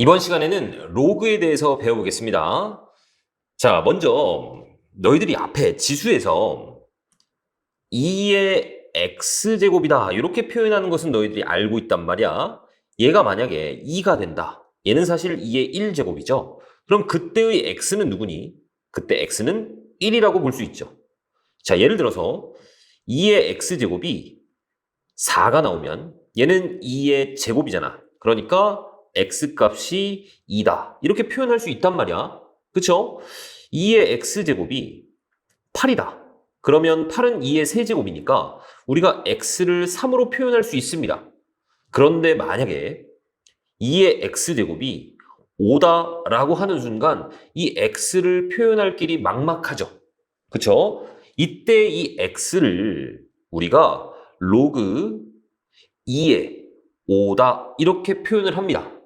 이번 시간에는 로그에 대해서 배워보겠습니다. 자, 먼저 너희들이 앞에 지수에서 2의 x제곱이다 이렇게 표현하는 것은 너희들이 알고 있단 말이야. 얘가 만약에 2가 된다. 얘는 사실 2의 1제곱이죠. 그럼 그때의 x는 누구니? 그때 x는 1이라고 볼 수 있죠. 자, 예를 들어서 2의 x제곱이 4가 나오면 얘는 2의 제곱이잖아. 그러니까 x 값이 2다. 이렇게 표현할 수 있단 말이야. 그쵸? 2의 x제곱이 8이다. 그러면 8은 2의 세제곱이니까 우리가 x를 3으로 표현할 수 있습니다. 그런데 만약에 2의 x제곱이 5다라고 하는 순간 이 x를 표현할 길이 막막하죠. 그쵸? 이때 이 x를 우리가 로그 2의 5다 이렇게 표현을 합니다.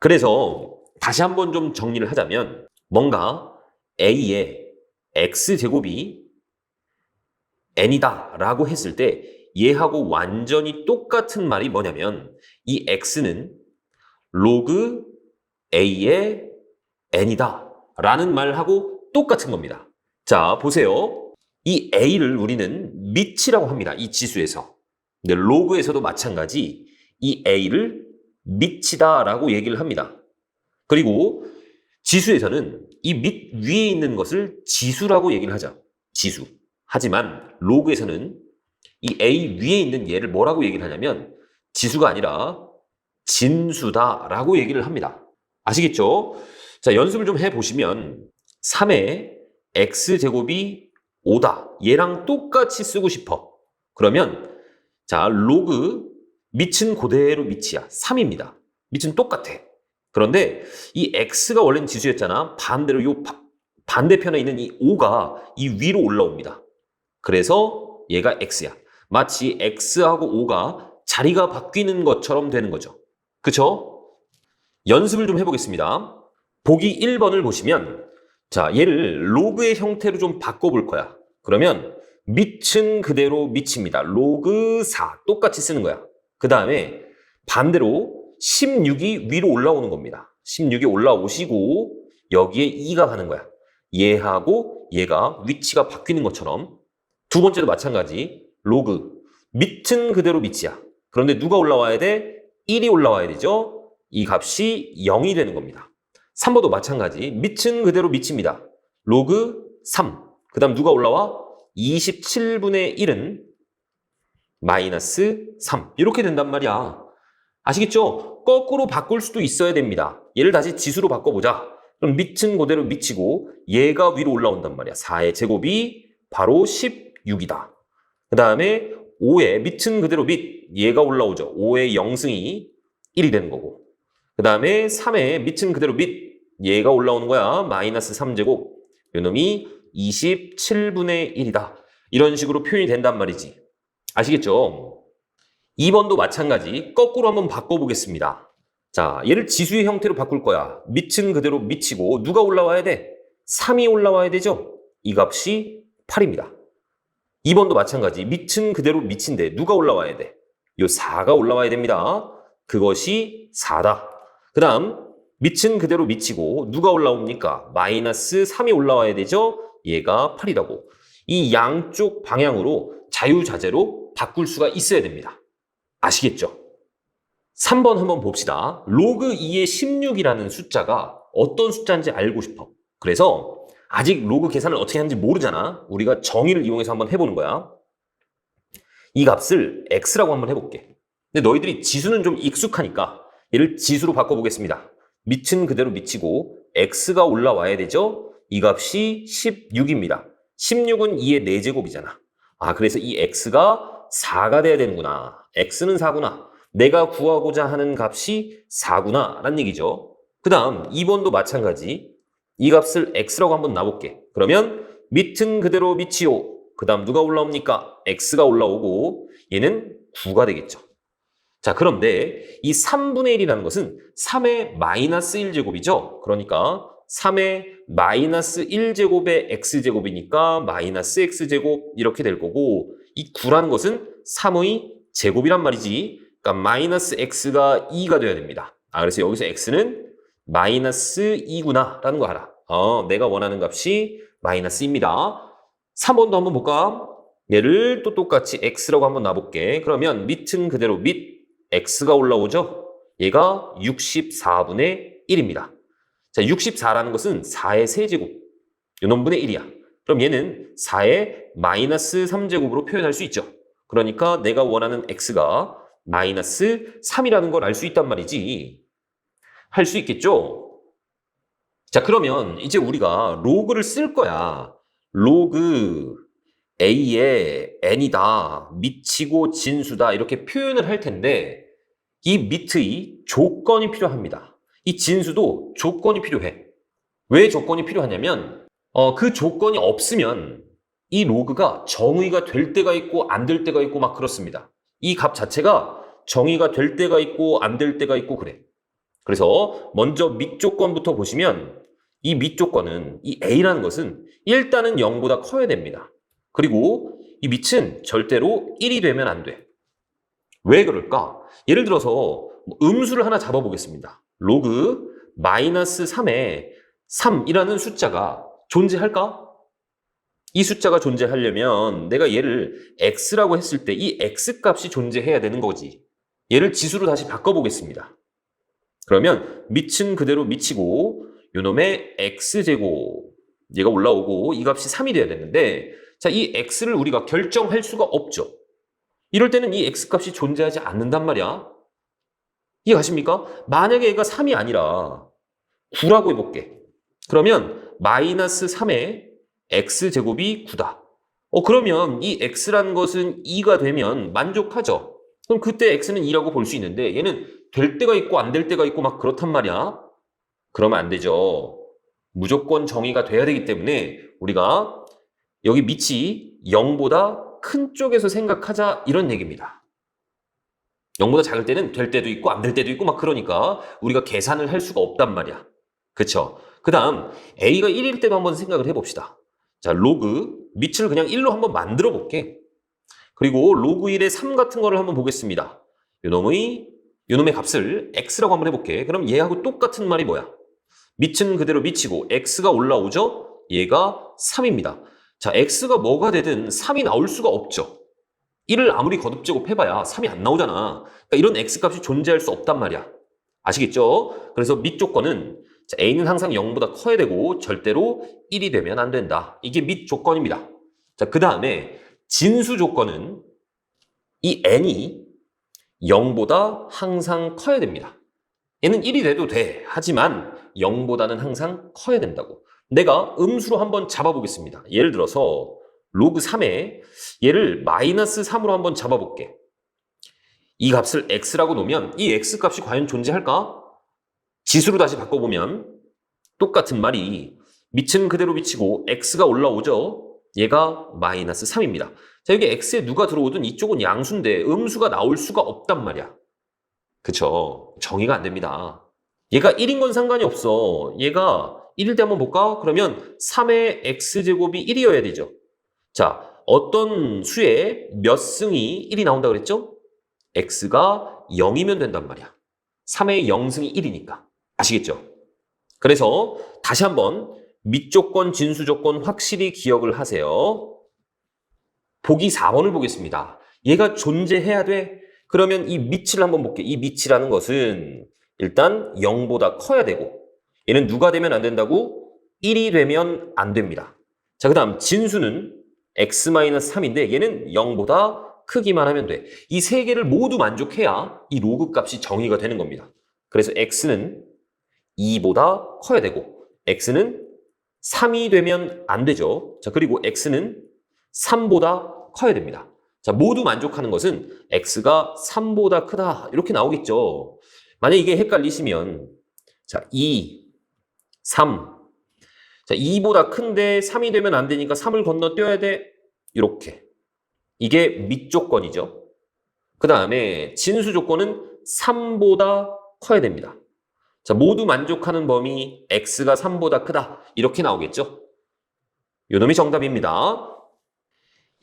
그래서 다시 한번 좀 정리를 하자면 뭔가 a의 x제곱이 n이다 라고 했을 때 얘하고 완전히 똑같은 말이 뭐냐면 이 x는 로그 a의 n이다 라는 말하고 똑같은 겁니다. 자 보세요. 이 a를 우리는 밑이라고 합니다. 이 지수에서. 근데 로그에서도 마찬가지 이 a를 밑이다 라고 얘기를 합니다. 그리고 지수에서는 이 밑 위에 있는 것을 지수라고 얘기를 하죠. 지수. 하지만 로그에서는 이 A 위에 있는 얘를 뭐라고 얘기를 하냐면 지수가 아니라 진수다 라고 얘기를 합니다. 아시겠죠? 자, 연습을 좀 해보시면 3의 x제곱이 5다. 얘랑 똑같이 쓰고 싶어. 그러면 자, 로그 밑은 그대로 밑이야. 3입니다. 밑은 똑같아. 그런데 이 x가 원래는 지수였잖아. 반대로 요 바- 반대편에 있는 이 5가 이 위로 올라옵니다. 그래서 얘가 x야. 마치 x하고 5가 자리가 바뀌는 것처럼 되는 거죠. 그쵸? 연습을 좀 해보겠습니다. 보기 1번을 보시면 자 얘를 로그의 형태로 좀 바꿔볼 거야. 그러면 밑은 그대로 밑입니다. 로그 4 똑같이 쓰는 거야. 그 다음에 반대로 16이 위로 올라오는 겁니다. 16이 올라오시고 여기에 2가 가는 거야. 얘하고 얘가 위치가 바뀌는 것처럼 두 번째도 마찬가지 로그 밑은 그대로 밑이야. 그런데 누가 올라와야 돼? 1이 올라와야 되죠. 이 값이 0이 되는 겁니다. 3번도 마찬가지 밑은 그대로 밑입니다. 로그 3. 그 다음 누가 올라와? 27분의 1은 마이너스 3. 이렇게 된단 말이야. 아시겠죠? 거꾸로 바꿀 수도 있어야 됩니다. 얘를 다시 지수로 바꿔보자. 그럼 밑은 그대로 밑이고 얘가 위로 올라온단 말이야. 4의 제곱이 바로 16이다. 그 다음에 5의 밑은 그대로 밑. 얘가 올라오죠. 5의 0승이 1이 되는 거고. 그 다음에 3의 밑은 그대로 밑. 얘가 올라오는 거야. 마이너스 3제곱. 요 놈이 27분의 1이다. 이런 식으로 표현이 된단 말이지. 아시겠죠? 2번도 마찬가지. 거꾸로 한번 바꿔보겠습니다. 자, 얘를 지수의 형태로 바꿀 거야. 밑은 그대로 밑이고 누가 올라와야 돼? 3이 올라와야 되죠? 이 값이 8입니다. 2번도 마찬가지. 밑은 그대로 밑인데 누가 올라와야 돼? 요 4가 올라와야 됩니다. 그것이 4다. 그 다음 밑은 그대로 밑이고 누가 올라옵니까? 마이너스 3이 올라와야 되죠? 얘가 8이라고. 이 양쪽 방향으로 자유자재로 바꿀 수가 있어야 됩니다. 아시겠죠? 3번 한번 봅시다. 로그 2의 16이라는 숫자가 어떤 숫자인지 알고 싶어. 그래서 아직 로그 계산을 어떻게 하는지 모르잖아. 우리가 정의를 이용해서 한번 해보는 거야. 이 값을 x라고 한번 해볼게. 근데 너희들이 지수는 좀 익숙하니까 얘를 지수로 바꿔보겠습니다. 밑은 그대로 밑이고 x가 올라와야 되죠? 이 값이 16입니다. 16은 2의 4제곱이잖아. 아, 그래서 이 x가 4가 돼야 되는구나. x는 4구나. 내가 구하고자 하는 값이 4구나. 라는 얘기죠. 그 다음 2번도 마찬가지. 이 값을 x라고 한번 놔볼게. 그러면 밑은 그대로 밑이요. 그 다음 누가 올라옵니까? x가 올라오고 얘는 9가 되겠죠. 자, 그런데 이 3분의 1이라는 것은 3의 마이너스 1제곱이죠. 그러니까 3의 마이너스 1제곱의 x제곱이니까 마이너스 x제곱 이렇게 될 거고 이 9라는 것은 3의 제곱이란 말이지. 그러니까 마이너스 x가 2가 돼야 됩니다. 아, 그래서 여기서 x는 마이너스 2구나 라는 거 알아. 어, 내가 원하는 값이 마이너스입니다. 3번도 한번 볼까? 얘를 또 똑같이 x라고 한번 놔볼게. 그러면 밑은 그대로 밑 x가 올라오죠? 얘가 64분의 1입니다. 자, 64라는 것은 4의 세제곱. 요 놈분의 1이야. 그럼 얘는 4의 마이너스 3제곱으로 표현할 수 있죠. 그러니까 내가 원하는 x가 마이너스 3이라는 걸 알 수 있단 말이지. 할 수 있겠죠? 자, 그러면 이제 우리가 로그를 쓸 거야. 로그 a의 n이다, 미치고 진수다 이렇게 표현을 할 텐데 이 밑의 조건이 필요합니다. 이 진수도 조건이 필요해. 왜 조건이 필요하냐면 어, 그 조건이 없으면 이 로그가 정의가 될 때가 있고 안 될 때가 있고 막 그렇습니다. 이 값 자체가 정의가 될 때가 있고 안 될 때가 있고 그래. 그래서 먼저 밑조건부터 보시면 이 밑조건은 이 a라는 것은 일단은 0보다 커야 됩니다. 그리고 이 밑은 절대로 1이 되면 안 돼. 왜 그럴까? 예를 들어서 뭐 음수를 하나 잡아보겠습니다. 로그 마이너스 3에 3이라는 숫자가 존재할까? 이 숫자가 존재하려면 내가 얘를 x라고 했을 때 이 x 값이 존재해야 되는 거지. 얘를 지수로 다시 바꿔보겠습니다. 그러면 밑은 그대로 미치고 요놈의 x제곱 얘가 올라오고 이 값이 3이 돼야 되는데 자, 이 x를 우리가 결정할 수가 없죠. 이럴 때는 이 x 값이 존재하지 않는단 말이야. 이해 가십니까? 만약에 얘가 3이 아니라 9라고 해볼게. 그러면 마이너스 3의 x제곱이 9다. 어, 그러면 이 x라는 것은 2가 되면 만족하죠. 그럼 그때 x는 2라고 볼 수 있는데 얘는 될 때가 있고 안 될 때가 있고 막 그렇단 말이야. 그러면 안 되죠. 무조건 정의가 돼야 되기 때문에 우리가 여기 밑이 0보다 큰 쪽에서 생각하자 이런 얘기입니다. 0보다 작을 때는 될 때도 있고 안 될 때도 있고 막 그러니까 우리가 계산을 할 수가 없단 말이야. 그쵸? 그 다음 a가 1일 때도 한번 생각을 해봅시다. 자 로그 밑을 그냥 1로 한번 만들어 볼게. 그리고 로그 1의 3 같은 거를 한번 보겠습니다. 요놈의 요놈의 값을 x라고 한번 해볼게. 그럼 얘하고 똑같은 말이 뭐야? 밑은 그대로 미치고 x가 올라오죠? 얘가 3입니다. 자, x가 뭐가 되든 3이 나올 수가 없죠. 1을 아무리 거듭제곱 해봐야 3이 안 나오잖아. 그러니까 이런 x값이 존재할 수 없단 말이야. 아시겠죠? 그래서 밑 조건은 자, a는 항상 0보다 커야 되고 절대로 1이 되면 안 된다. 이게 밑 조건입니다. 자, 그 다음에 진수 조건은 이 n이 0보다 항상 커야 됩니다. 얘는 1이 돼도 돼. 하지만 0보다는 항상 커야 된다고. 내가 음수로 한번 잡아보겠습니다. 예를 들어서 로그 3에 얘를 마이너스 3으로 한번 잡아볼게. 이 값을 x라고 놓으면 이 x 값이 과연 존재할까? 지수로 다시 바꿔보면 똑같은 말이 밑은 그대로 미치고 x가 올라오죠? 얘가 마이너스 3입니다. 자, 여기 x에 누가 들어오든 이쪽은 양수인데 음수가 나올 수가 없단 말이야. 그쵸? 정의가 안 됩니다. 얘가 1인 건 상관이 없어. 얘가 1일 때 한번 볼까? 그러면 3의 x제곱이 1이어야 되죠. 자, 어떤 수에 몇 승이 1이 나온다 그랬죠? x가 0이면 된단 말이야. 3의 0승이 1이니까. 아시겠죠? 그래서 다시 한번 밑조건, 진수조건 확실히 기억을 하세요. 보기 4번을 보겠습니다. 얘가 존재해야 돼? 그러면 이 밑을 한번 볼게. 이 밑이라는 것은 일단 0보다 커야 되고 얘는 누가 되면 안 된다고? 1이 되면 안 됩니다. 자, 그 다음 진수는 x-3인데 얘는 0보다 크기만 하면 돼. 이 세 개를 모두 만족해야 이 로그 값이 정의가 되는 겁니다. 그래서 x는 2보다 커야 되고 x는 3이 되면 안 되죠. 자, 그리고 x는 3보다 커야 됩니다. 자, 모두 만족하는 것은 x가 3보다 크다. 이렇게 나오겠죠. 만약 이게 헷갈리시면 자, 2, 3. 자, 2보다 큰데 3이 되면 안 되니까 3을 건너뛰어야 돼. 이렇게. 이게 밑조건이죠. 그 다음에 진수 조건은 3보다 커야 됩니다. 자, 모두 만족하는 범위 x가 3보다 크다. 이렇게 나오겠죠? 요 놈이 정답입니다.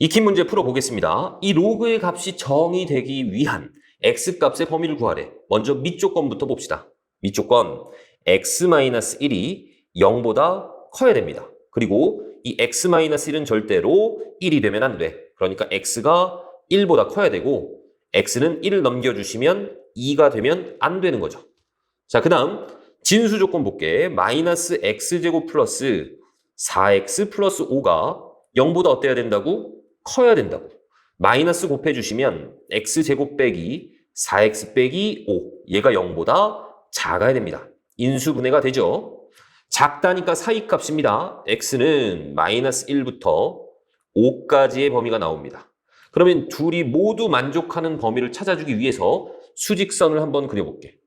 익힌 문제 풀어보겠습니다. 이 로그의 값이 정의되기 위한 x값의 범위를 구하래. 먼저 밑조건부터 봅시다. 밑조건 x-1이 0보다 커야 됩니다. 그리고 이 x-1은 절대로 1이 되면 안 돼. 그러니까 x가 1보다 커야 되고 x는 1을 넘겨주시면 2가 되면 안 되는 거죠. 자, 그 다음 진수 조건 볼게. 마이너스 x제곱 플러스 4x 플러스 5가 0보다 어때야 된다고? 커야 된다고. 마이너스 곱해주시면 x제곱 빼기 4x 빼기 5. 얘가 0보다 작아야 됩니다. 인수분해가 되죠. 작다니까 사이값입니다. x는 마이너스 1부터 5까지의 범위가 나옵니다. 그러면 둘이 모두 만족하는 범위를 찾아주기 위해서 수직선을 한번 그려볼게.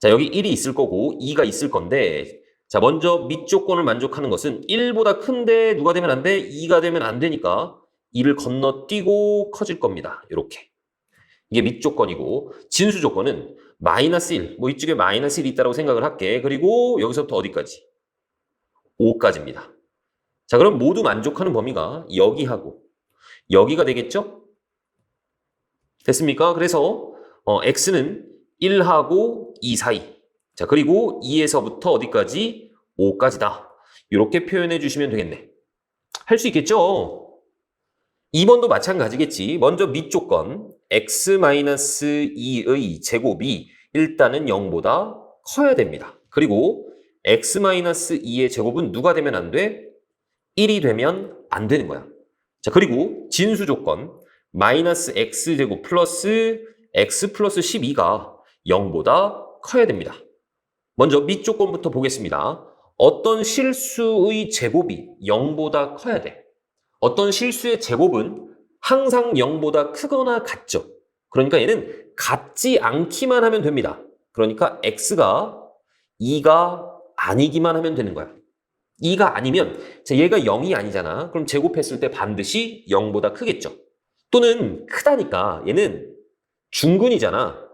자, 여기 1이 있을 거고 2가 있을 건데 자, 먼저 밑 조건을 만족하는 것은 1보다 큰데 누가 되면 안 돼? 2가 되면 안 되니까 2를 건너뛰고 커질 겁니다. 이렇게. 이게 밑 조건이고 진수 조건은 마이너스 1, 뭐 이쪽에 마이너스 1이 있다고 생각을 할게. 그리고 여기서부터 어디까지? 5까지입니다. 자, 그럼 모두 만족하는 범위가 여기하고 여기가 되겠죠? 됐습니까? 그래서 어, x는 1하고 2 사이. 자, 그리고 2에서부터 어디까지? 5까지다. 이렇게 표현해 주시면 되겠네. 할 수 있겠죠? 2번도 마찬가지겠지. 먼저 밑 조건 x-2의 제곱이 일단은 0보다 커야 됩니다. 그리고 x-2의 제곱은 누가 되면 안 돼? 1이 되면 안 되는 거야. 자, 그리고 진수 조건 마이너스 x제곱 플러스 x 플러스 12가 0보다 커야 됩니다. 먼저 밑 조건부터 보겠습니다. 어떤 실수의 제곱이 0보다 커야 돼. 어떤 실수의 제곱은 항상 0보다 크거나 같죠. 그러니까 얘는 같지 않기만 하면 됩니다. 그러니까 x가 2가 아니기만 하면 되는 거야. 2가 아니면 자, 얘가 0이 아니잖아. 그럼 제곱했을 때 반드시 0보다 크겠죠. 또는 크다니까 얘는 중근이잖아.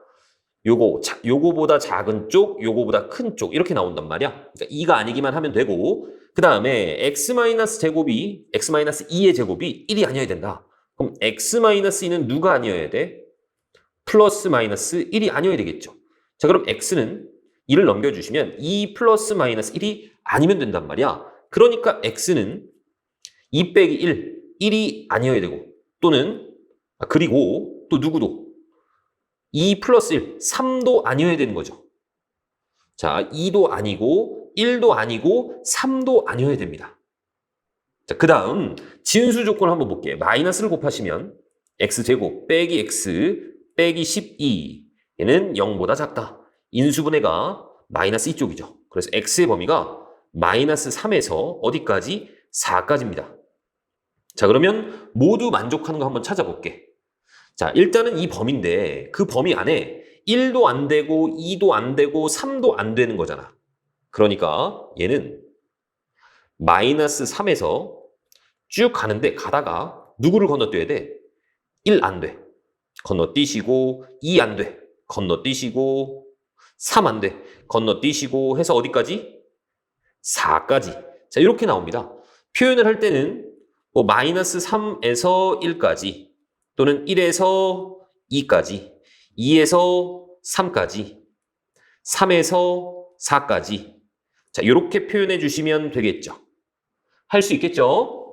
요거, 자, 요거보다 작은 쪽, 요거보다 큰 쪽, 이렇게 나온단 말이야. 그러니까 2가 아니기만 하면 되고, 그 다음에 x-제곱이, x-2의 제곱이 1이 아니어야 된다. 그럼 x-2는 누가 아니어야 돼? 플러스 마이너스 1이 아니어야 되겠죠. 자, 그럼 x는 1을 넘겨주시면 2 플러스 마이너스 1이 아니면 된단 말이야. 그러니까 x는 2 빼기 1, 1이 아니어야 되고, 또는, 아, 그리고 또 누구도 2 플러스 1, 3도 아니어야 되는 거죠. 자, 2도 아니고, 1도 아니고, 3도 아니어야 됩니다. 자, 그 다음, 진수 조건을 한번 볼게요. 마이너스를 곱하시면, x제곱 빼기 x 빼기 12. 얘는 0보다 작다. 인수분해가 마이너스 이쪽이죠. 그래서 x의 범위가 마이너스 3에서 어디까지? 4까지입니다. 자, 그러면 모두 만족하는 거 한번 찾아볼게. 자, 일단은 이 범위인데 그 범위 안에 1도 안 되고 2도 안 되고 3도 안 되는 거잖아. 그러니까 얘는 마이너스 3에서 쭉 가는데 가다가 누구를 건너뛰어야 돼? 1 안 돼. 건너뛰시고 2 안 돼. 건너뛰시고 3 안 돼. 건너뛰시고 해서 어디까지? 4까지. 자, 이렇게 나옵니다. 표현을 할 때는 뭐 마이너스 3에서 1까지 또는 1에서 2까지, 2에서 3까지, 3에서 4까지. 자, 이렇게 표현해 주시면 되겠죠. 할 수 있겠죠?